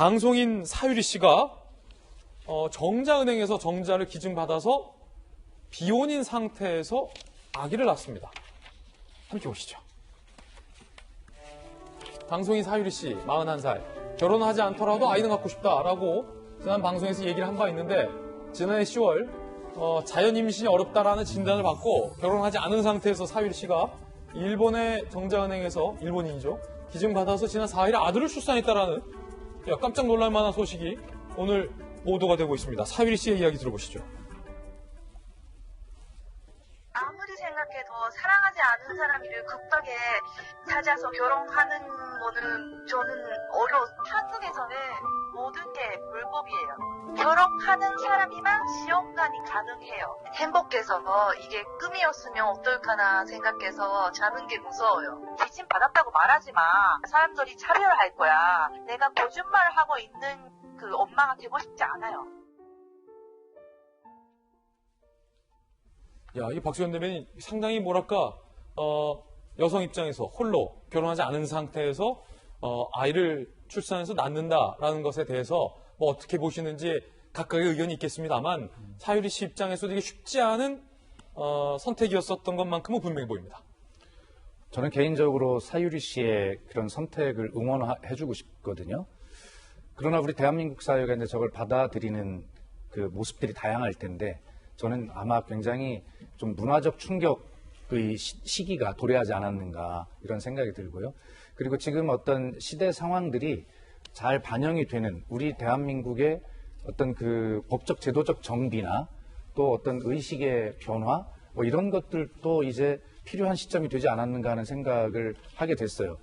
방송인 사유리 씨가 어, 정자은행에서 정자를 기증받아서 비혼인 상태에서 아기를 낳습니다. 함께 보시죠. 방송인 사유리 씨, 41살. 결혼하지 않더라도 아이는 갖고 싶다라고 지난 방송에서 얘기를 한 바 있는데 지난해 10월 어, 자연 임신이 어렵다라는 진단을 받고 결혼하지 않은 상태에서 사유리 씨가 일본의 정자은행에서 일본인이죠. 기증받아서 지난 4일에 아들을 출산했다라는 야, 깜짝 놀랄 만한 소식이 오늘 보도가 되고 있습니다. 사유리 씨의 이야기 들어보시죠. 아무리 생각해도 사랑하지 않은 사람이를 급하게 찾아서 결혼하는 거는 저는 어려워. 한국에서는 모든 게 불법이에요. 결혼하는 사람이만 시험관이 가능해요. 행복해서 이게 꿈이었으면 어떨까나 생각해서 자는 게 무서워요. 기침 받았다고 말하지 마. 사람들이 차별할 거야. 내가 거짓말을 하고 있는 그 엄마가 되고 싶지 않아요. 야, 이 박수현 대변인 상당히 뭐랄까, 어, 여성 입장에서 홀로 결혼하지 않은 상태에서 어, 아이를 출산해서 낳는다라는 것에 대해서 뭐 어떻게 보시는지 각각의 의견이 있겠습니다만 사유리 씨 입장에서도 이게 쉽지 않은 어, 선택이었었던 것만큼은 분명히 보입니다. 저는 개인적으로 사유리 씨의 그런 선택을 응원해주고 싶거든요. 그러나 우리 대한민국 사회가 이제 저걸 받아들이는 그 모습들이 다양할 텐데 저는 아마 굉장히 좀 문화적 충격의 시- 시기가 도래하지 않았는가 이런 생각이 들고요. 그리고 지금 어떤 시대 상황들이 잘 반영이 되는 우리 대한민국의 어떤 그 법적 제도적 정비나 또 어떤 의식의 변화 뭐 이런 것들도 이제 필요한 시점이 되지 않았는가 하는 생각을 하게 됐어요.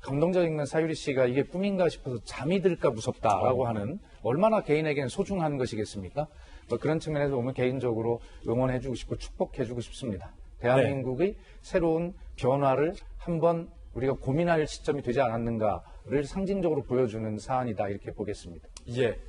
감동적인 건 사유리 씨가 이게 꿈인가 싶어서 잠이 들까 무섭다라고 하는 얼마나 개인에게는 소중한 것이겠습니까? 뭐 그런 측면에서 보면 개인적으로 응원해주고 싶고 축복해주고 싶습니다. 대한민국의 새로운 변화를 한번 우리가 고민할 시점이 되지 않았는가를 상징적으로 보여주는 사안이다 이렇게 보겠습니다. 예.